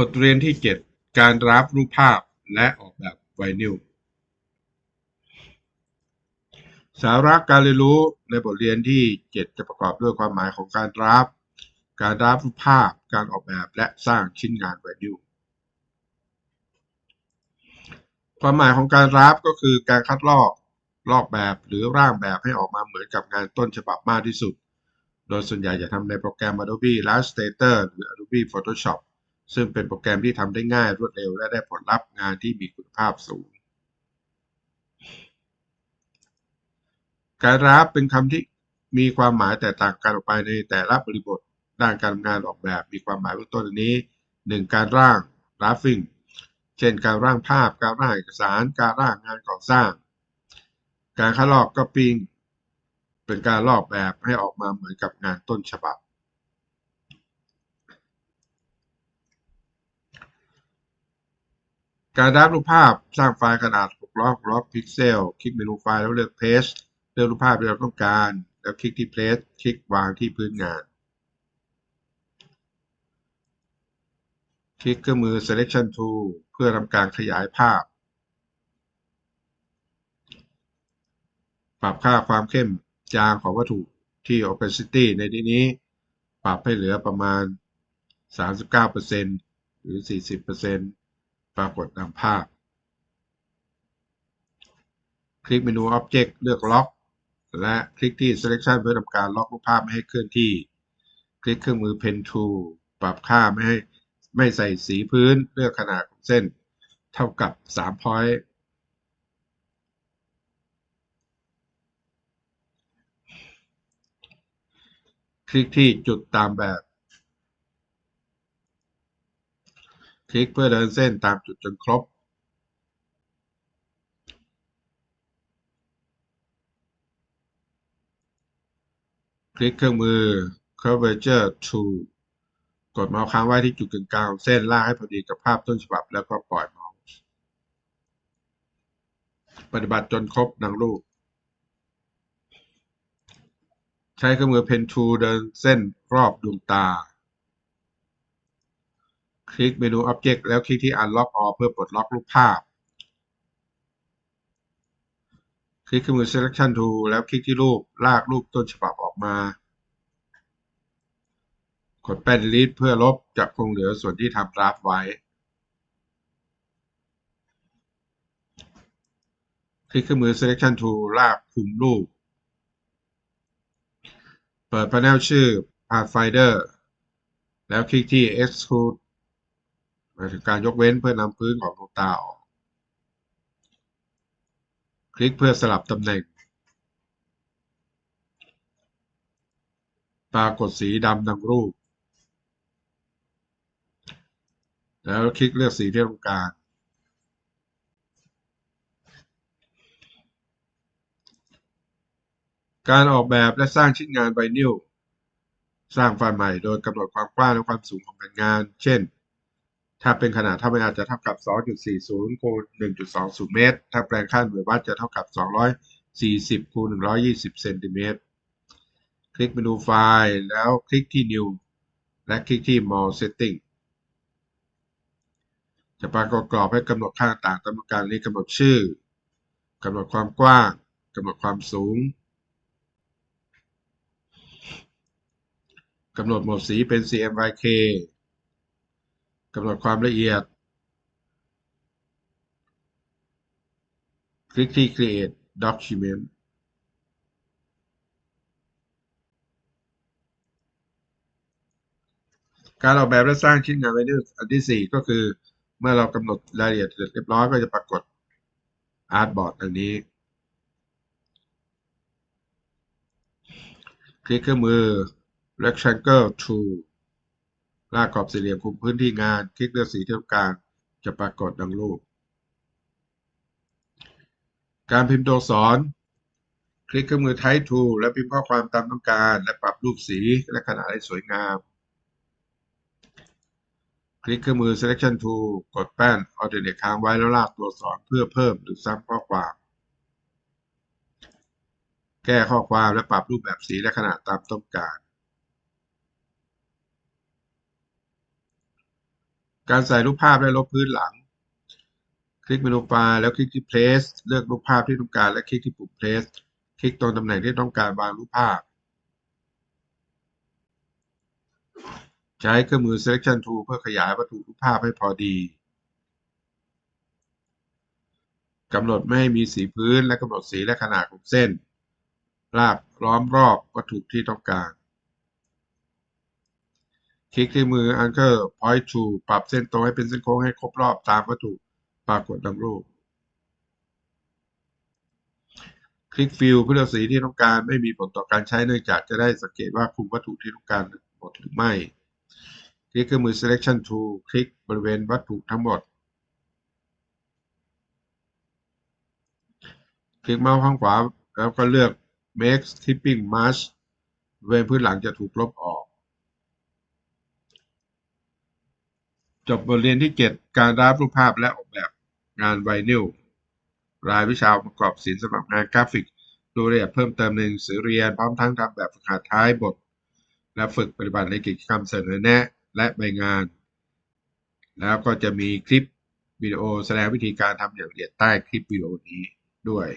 บทเรียนที่ 7 การรับรูปภาพและออกแบบไวนิลสาระการเรียนรู้ในบทเรียนที่ 7 จะประกอบด้วยความหมายของการรับ การรับรูปภาพ การออกแบบและสร้างชิ้นงานไวนิลความหมายของการรับก็คือการคัดลอกลอกแบบหรือร่างแบบให้ออกมาเหมือนกับงานต้นฉบับมากที่สุด โดยส่วนใหญ่จะทำในโปรแกรม Adobe Illustrator หรือ Adobe Photoshop ซึ่งเป็นโปรแกรมที่ทำได้ง่ายรวดเร็ว และได้ผลลัพธ์งานที่มีคุณภาพสูง การรับเป็นคำที่มีความหมายแตกต่างกันออกไปในแต่ละบริบทด้านการทำงานออกแบบมีความหมายเบื้องต้นอันนี้ 1. การร่าง drafting เช่น การร่างภาพ การร่างเอกสาร การร่างงานก่อสร้าง การคัดลอก copy เป็นการลอกแบบให้ออกมาเหมือนกับงานต้นฉบับ การรับรูปภาพสร้างไฟล์ขนาด600 600พิกเซล คลิกเมนูไฟล์แล้วเลือก Paste เลือกรูปภาพที่เราต้องการ แล้วคลิกที่ Place คลิกวางที่พื้นงาน คลิกเครื่องมือ Selection Tool เพื่อทำการขยายภาพ ปรับค่าความเข้มจางของวัตถุที่ Opacity ในที่นี้ ปรับให้เหลือประมาณ 39%หรือ 40% ปรากฏตามภาพ คลิกเมนู Object เลือกล็อก และคลิกที่ Selection เพื่อทำการล็อกรูปภาพไม่ให้เคลื่อนที่ คลิกเครื่องมือ Pen Tool ปรับค่าไม่ให้ไม่ใส่สีพื้นเลือกขนาดของเส้น เท่ากับ3 point คลิกที่จุดตามแบบ คลิกเพื่อเดินเส้นตามจุดจนครบคลิกเครื่องมือ Curvature Tool กดเมาส์ค้างไว้ที่จุดกึ่งกลางของเส้นลากให้พอดีกับภาพต้นฉบับแล้วก็ปล่อยเมาส์ปฏิบัติจนครบดังรูป ใช้เครื่องมือ Pen Tool เดินเส้นรอบดวงตา คลิกเมนู Object แล้วคลิกที่ Unlock All เพื่อปลดล็อกรูปภาพ คลิกเครื่องมือ Selection Tool แล้วคลิกที่รูปลากรูปต้นฉบับออกมา กดแป้น Delete เพื่อลบจะคงเหลือส่วนที่ทำดราฟไว้ คลิกเครื่องมือ Selection Tool ลากคุมรูป เปิด Panel ชื่อ Pathfinder แล้วคลิกที่ Exclude หมายถึงการยกเว้นเพื่อนำพื้นของดวงตาออก คลิกเพื่อสลับตำแหน่ง ปรากฏสีดำดังรูป แล้วคลิกเลือกสีที่ต้องการการออกแบบและสร้างชิ้นงานไวนิลสร้างไฟล์ใหม่โดยกำหนดความกว้างและความสูงของแผ่นงาน เช่น ถ้าเป็นขนาดเท่าไม่อาจจะเท่ากับ 2.40คูณ1.20 เมตร ถ้าแปลงค่าหน่วยวัดจะเท่ากับ 240คูณ120 เซนติเมตร คลิกเมนูไฟล์ แล้วคลิกที่ New และคลิกที่ More Setting จะปรากฏกรอบให้กำหนดค่าต่างตามการนี้กำหนดชื่อกำหนดความกว้างกำหนดความสูงกำหนดโหมดสีเป็น CMYK กำหนดความละเอียด คลิกที่ Create Document การออกแบบและสร้างชิ้นงานไวนิลอันที่ 4 ก็คือ เมื่อเรากำหนดรายละเอียดเสร็จเรียบร้อยก็จะปรากฏอาร์ตบอร์ดดังนี้ คลิกเครื่องมือ rectangle tool ลากกรอบสี่เหลี่ยมคุมพื้นที่งาน คลิกเลือกสีที่ต้องการจะปรากฏดังรูป การพิมพ์ตัวอักษร คลิกเครื่องมือ type tool และพิมพ์ข้อความตามต้องการ และปรับรูปสีและขนาดให้สวยงาม คลิกเครื่องมือ selection tool กดแป้น alternate ค้างไว้แล้วลากตัวอักษรเพื่อเพิ่มหรือซ้ำข้อความ แก้ข้อความและปรับรูปแบบสีและขนาดตามต้องการ การใส่รูปภาพและลบพื้นหลัง คลิกเมนูไฟล์แล้วคลิกที่ place เลือกรูปภาพที่ต้องการและคลิกที่ปุ่ม place คลิกตรงตำแหน่งที่ต้องการวางรูปภาพ ใช้เครื่องมือ selection tool เพื่อขยายวัตถุรูปภาพให้พอดีกำหนดไม่ให้มีสีพื้นและกำหนดสีและขนาดของเส้นรากล้อมรอบวัตถุที่ต้องการ คลิกที่มือ Anchor Point to ปรับเส้นตรงให้เป็นเส้นโค้งให้ครบรอบตามวัตถุปรากฏดังรูป คลิกฟิลเพื่อเลือกสีที่ต้องการไม่มีผลต่อการใช้เนื่องจากจะได้สังเกตว่าคุมวัตถุที่ต้องการหมดหรือไม่ คลิกเครื่องมือ selection tool คลิกบริเวณวัตถุทั้งหมด คลิกเมาส์ข้างขวาแล้วก็เลือก make clipping mask บริเวณพื้นหลังจะถูกลบออก จบบทเรียนที่ 7 การรับรูปภาพและออกแบบงานไวนิลรายวิชาประกอบศิลป์สำหรับงานกราฟิก ดูรายละเอียดเพิ่มเติมในหนังสือเรียน พร้อมทั้งทำแบบฝึกหัดท้ายบท และฝึกปฏิบัติในกิจกรรมเสนอแนะและใบงาน แล้วก็จะมีคลิปวิดีโอแสดงวิธีการทำอย่างละเอียดใต้คลิปวิดีโอนี้ด้วย